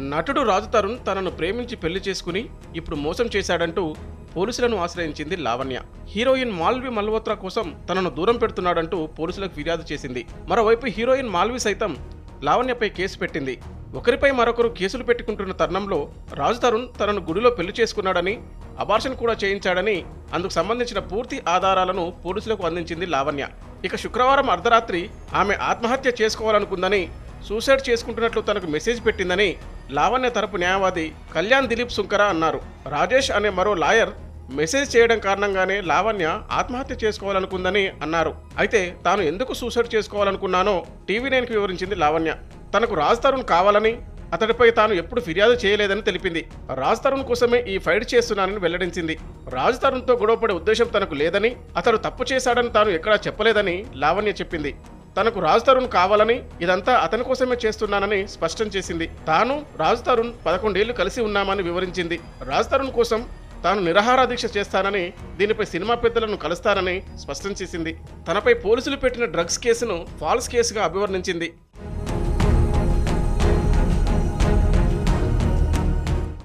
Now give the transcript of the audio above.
నటుడు రాజు తరుణ్ తనను ప్రేమించి పెళ్ళి చేసుకుని ఇప్పుడు మోసం చేశాడంటూ పోలీసులను ఆశ్రయించింది లావణ్య. హీరోయిన్ మాల్వి మల్హోత్రా కోసం తనను దూరం పెడుతున్నాడంటూ పోలీసులకు ఫిర్యాదు చేసింది. మరోవైపు హీరోయిన్ మాల్వి సైతం లావణ్యపై కేసు పెట్టింది. ఒకరిపై మరొకరు కేసులు పెట్టుకుంటున్న తరుణంలో రాజు తరుణ్ తనను గుడిలో పెళ్ళి చేసుకున్నాడని అబార్షన్ కూడా చేయించాడని అందుకు సంబంధించిన పూర్తి ఆధారాలను పోలీసులకు అందించింది లావణ్య. ఇక శుక్రవారం అర్ధరాత్రి ఆమె ఆత్మహత్య చేసుకోవాలనుకుందని సూసైడ్ చేసుకుంటున్నట్లు తనకు మెసేజ్ పెట్టిందని లావణ్య తరపు న్యాయవాది కళ్యాణ్ దిలీప్ సుంకర అన్నారు. రాజేష్ అనే మరో లాయర్ మెసేజ్ చేయడం కారణంగానే లావణ్య ఆత్మహత్య చేసుకోవాలనుకుందని అన్నారు. అయితే తాను ఎందుకు సూసైడ్ చేసుకోవాలనుకున్నానో టీవీ నైన్కి వివరించింది లావణ్య. తనకు రాజ్ తరుణ్ కావాలని అతడిపై తాను ఎప్పుడు ఫిర్యాదు చేయలేదని తెలిపింది. రాజ్ తరుణ్ కోసమే ఈ ఫైట్ చేస్తున్నానని వెల్లడించింది. రాజ్ తరుణ్తో గొడవపడే ఉద్దేశం తనకు లేదని అతడు తప్పు చేశాడని తాను ఎక్కడా చెప్పలేదని లావణ్య చెప్పింది. తనకు రాజ్ తరుణ్ కావాలని ఇదంతా అతని కోసమే చేస్తున్నానని స్పష్టం చేసింది. తాను రాజ్ తరుణ్ పదకొండేళ్ళు కలిసి ఉన్నామని వివరించింది. రాజ్ తరుణ్ కోసం తాను నిరాహార దీక్ష చేస్తానని దీనిపై సినిమా పెద్దలను కలుస్తానని స్పష్టం చేసింది. తనపై పోలీసులు పెట్టిన డ్రగ్స్ కేసును ఫాల్స్ కేసుగా అభివర్ణించింది.